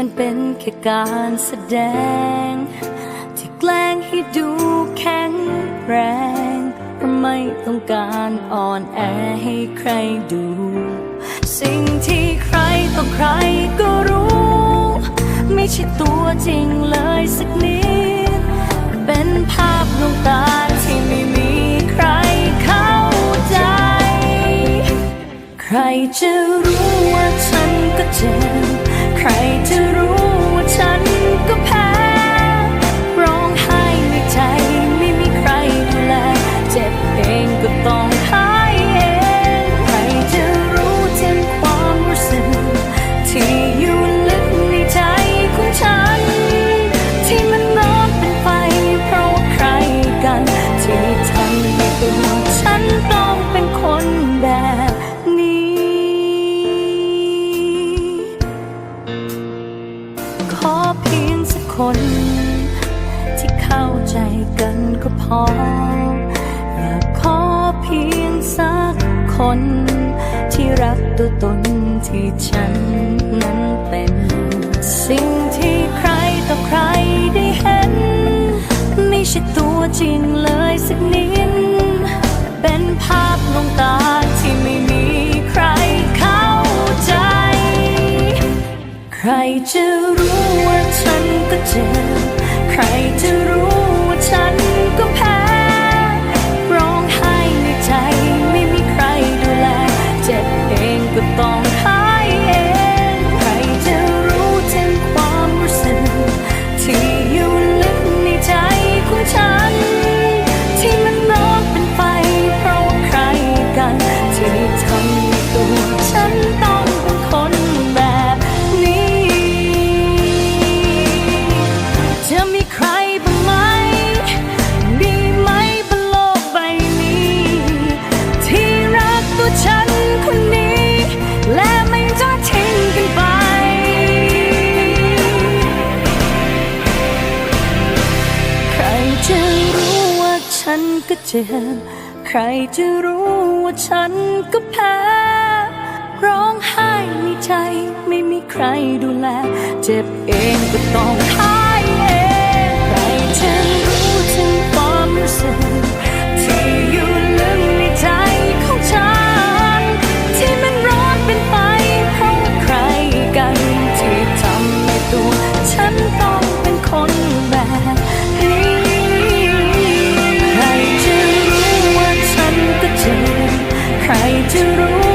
มันเป็นแค่การแสดง ที่แกล้งให้ดูแข็งแรงไม่ต้องการอ่อนแอให้ใครดู สิ่งที่ใครต่อใครก็รู้ ไม่ใช่ตัวจริงเลยสักนิด เป็นภาพลวงตาที่ไม่มีใครเข้าใจ ใครจะรู้ว่าฉันก็เจ็บ คน ที่เข้าใจกันก็พอ อยากขอเพียงสักคน ที่รักตัวตนที่ฉันนั้นเป็น สิ่งที่ใครต่อใครได้เห็น ไม่ใช่ตัวจริงเลยสักนิด เป็นภาพลงตาที่ไม่มีใครเข้าใจ ใครจะรู้ว่าฉัน ก็เจ็บ ใครจะรู้ว่าฉันก็แพ้ ร้องไห้ในใจไม่มีใครดูแล เจ็บเองก็ต้อง ใครจะรู้